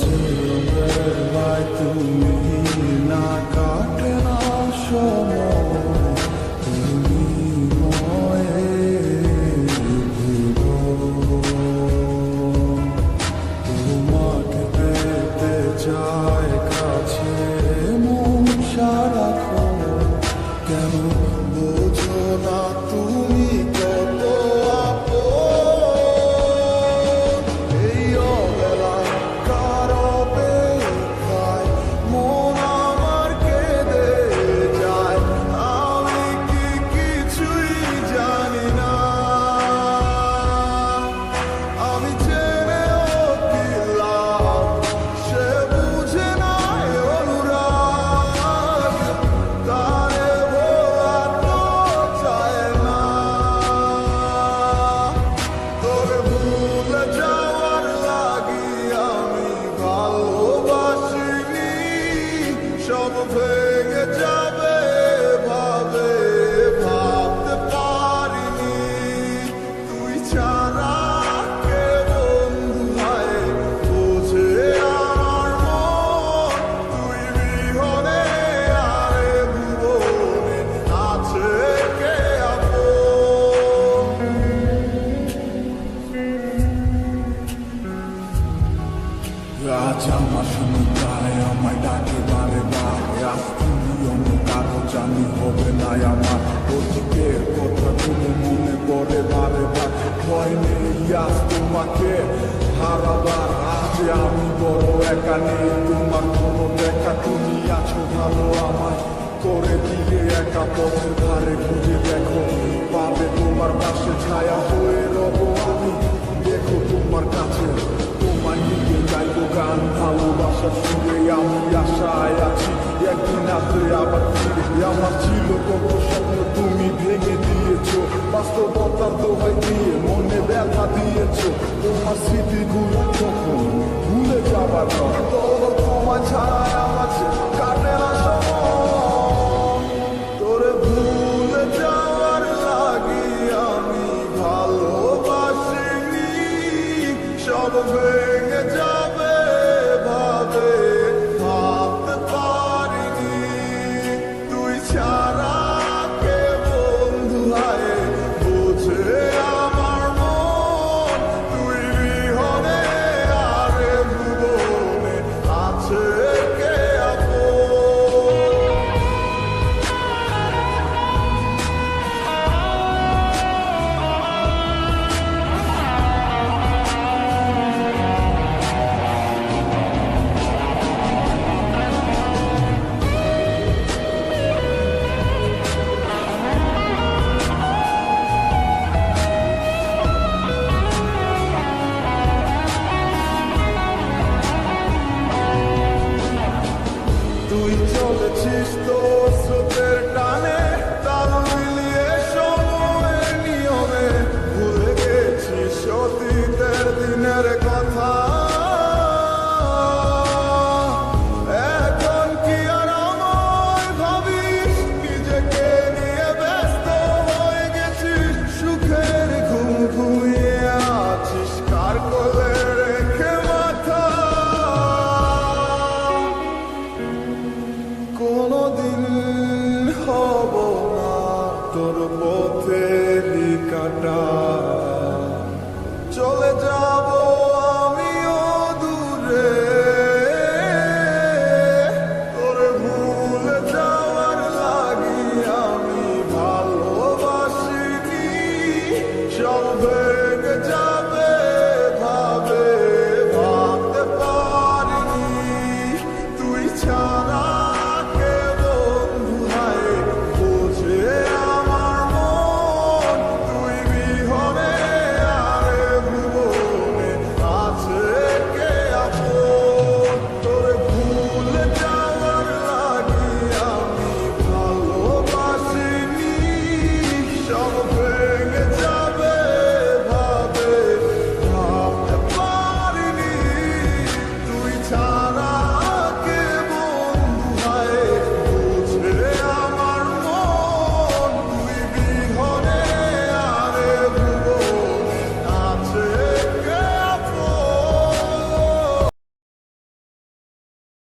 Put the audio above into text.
যে সব আমার সমুদ্রে আমায় ডাকে বারে বারে আজ তুমি অন্য কারও জানি হবে না আমার অতীতের কথাগুলো মনে পড়ে বারে বার ভয় নেই আজ তোমাকে হারাবার আজ আমি বড় একা নেই তোমার কোনো দেখা তুমি আছো করে দিয়ে একা পথের ধারে খুঁজে দেখো পাবে তোমার পাশে ছায়া ভালোবাসা শুনে আমি আশায় আছি একদিন আসবে আবার ফিরে আমার ছিল কত স্বপ্ন তুমি ভেঙে দিয়েছ বাস্তবতার দোহাই দিয়ে মনে ব্যথা দিয়েছ তোমার স্মৃতিগুলো যখন ভুলে যাবার তোর তোমার ছাড়া আমার কাটে না তোরে ভুলে যাওয়ার লাগি আমি ভালোবাসিনি সব ভেঙে যাবে দিনের এখন কি আর ভাবিস? নিজেকে নিয়ে ব্যস্ত হয়ে গেছিস। সুখের কার কোলে রেখে মাথা? হব না তোর পথে কাটা।